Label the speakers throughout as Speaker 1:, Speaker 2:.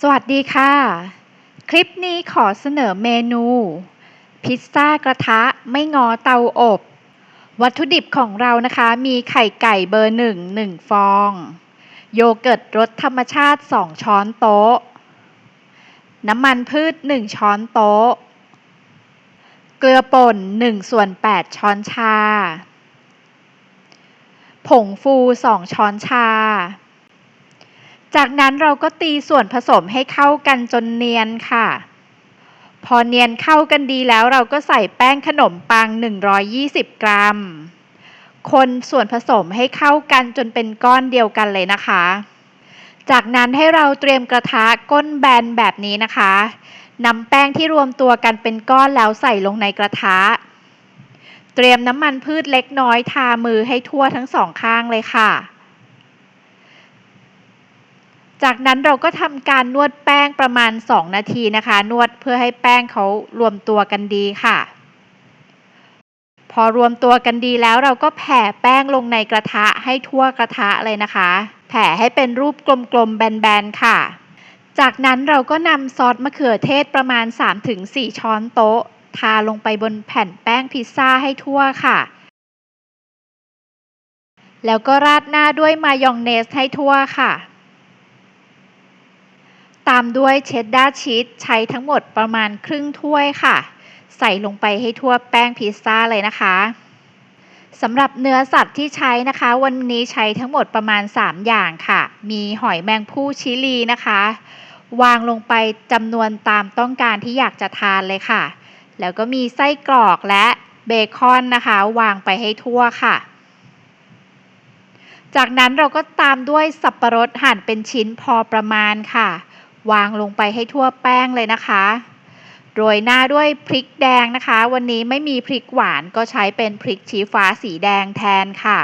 Speaker 1: สวัสดีค่ะ คลิปนี้ขอเสนอเมนู พิซซ่ากระทะไม่งอเตาอบ วัตถุดิบของเรานะคะ มีไข่ไก่เบอร์หนึ่งหนึ่งฟอง โยเกิร์ตรสธรรมชาติ 2 ช้อนโต๊ะ น้ำมันพืช 1 ช้อนโต๊ะ เกลือป่น1ส่วน8 ช้อนชา ผงฟู 2 ช้อนชา จากนั้นเราก็ตีส่วนผสมให้เข้ากันจนเนียนค่ะ พอเนียนเข้ากันดีแล้วเราก็ใส่แป้งขนมปัง 120 กรัม คนส่วนผสมให้เข้ากันจนเป็นก้อนเดียวกันเลยนะคะ จากนั้นให้เราเตรียมกระทะก้นแบนแบบนี้นะคะนำแป้งที่รวมตัวกันเป็นก้อนแล้วใส่ลงในกระทะ เตรียมน้ำมันพืชเล็กน้อยทามือให้ทั่วทั้งสองข้างเลยค่ะ จากนั้นเราก็ทำการนวดแป้งประมาณ 2 นาทีนะคะ นวดเพื่อให้แป้งเขารวมตัวกันดีค่ะ พอรวมตัวกันดีแล้วเราก็แผ่แป้งลงในกระทะให้ทั่วกระทะเลยนะคะ แผ่ให้เป็นรูปกลมๆแบนๆค่ะ จากนั้นเราก็นำซอสมะเขือเทศประมาณ 3-4 ช้อนโต๊ะ ทาลงไปบนแผ่นแป้งพิซซ่าให้ทั่วค่ะแล้วก็ราดหน้าด้วยมายองเนสให้ทั่วค่ะามด้วยเชดดาร์ชีสใช้ทั้งหมดประมาณครึ่งถ้วยค่ะ ใส่ลงไปให้ทั่วแป้งพิซซ่าเลยนะคะสำหรับเนื้อสัตว์ที่ใช้นะคะ วันนี้ใช้ทั้งหมดประมาณ 3 อย่างค่ะ มีหอยแมงผู้ชิลีนะคะ วางลงไปจำนวนตามต้องการที่อยากจะทานเลยค่ะ แล้วก็มีไส้กรอกและเบคอนนะคะ วางไปให้ทั่วค่ะ จากนั้นเราก็ตามด้วยสับประรดหั่นเป็นชิ้นพอประมาณค่ะ วางลงไปให้ทั่วแป้งเลยนะคะโรยหน้าด้วยพริกแดงนะคะ วันนี้ไม่มีพริกหวานก็ใช้เป็นพริกชี้ฟ้าสีแดงแทนค่ะ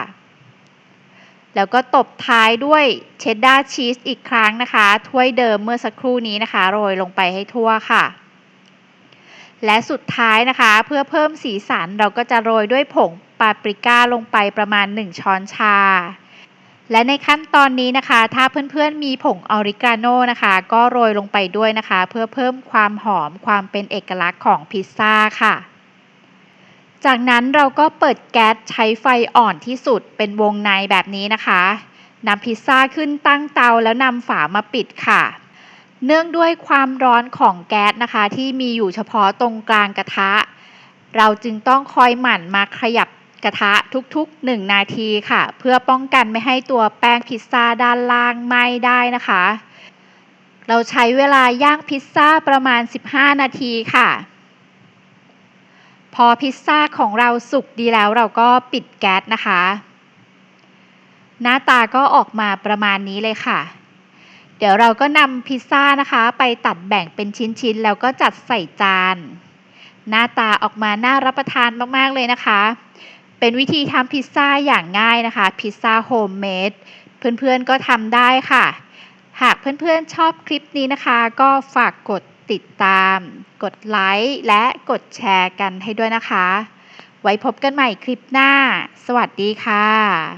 Speaker 1: แล้วก็ตบท้ายด้วยเชดดาร์ชีสอีกครั้งนะคะ ถ้วยเดิมเมื่อสักครู่นี้นะคะ โรยลงไปให้ทั่วค่ะ และสุดท้ายนะคะ เพื่อเพิ่มสีสันเราก็จะโรยด้วยผงปาปริก้าลงไปประมาณ 1 ช้อนชา และในขั้นตอนนี้นะคะ ถ้าเพื่อนๆมีผงออริกาโนนะคะ ก็โรยลงไปด้วยนะคะ เพื่อเพิ่มความหอมความเป็นเอกลักษณ์ของพิซซ่าค่ะ จากนั้นเราก็เปิดแก๊สใช้ไฟอ่อนที่สุดเป็นวงในแบบนี้นะคะนำพิซซ่าขึ้นตั้งเตาแล้วนำฝามาปิดค่ะ เนื่องด้วยความร้อนของแก๊สนะคะ ที่มีอยู่เฉพาะตรงกลางกระทะ เราจึงต้องคอยหมั่นมาขยับ กระทะทุกๆ 1 นาทีค่ะ เพื่อป้องกันไม่ให้ตัวแป้งพิซซ่าด้านล่างไหม้ได้นะคะ เราใช้เวลาย่างพิซซ่าประมาณ 15 นาทีค่ะ พอพิซซ่าของเราสุกดีแล้วเราก็ปิดแก๊สนะคะ หน้าตาก็ออกมาประมาณนี้เลยค่ะ เดี๋ยวเราก็นำพิซซ่านะคะ ไปตัดแบ่งเป็นชิ้นๆ แล้วก็จัดใส่จานหน้าตาออกมาน่ารับประทานมาก ๆ เลยนะคะ เป็นวิธีทำพิซซ่าอย่างง่ายนะคะ พิซซ่าโฮมเมดเพื่อนๆก็ทำได้ค่ะ หากเพื่อนๆชอบคลิปนี้นะคะ ก็ฝากกดติดตาม กดไลค์และกดแชร์กันให้ด้วยนะคะ ไว้พบกันใหม่คลิปหน้า สวัสดีค่ะ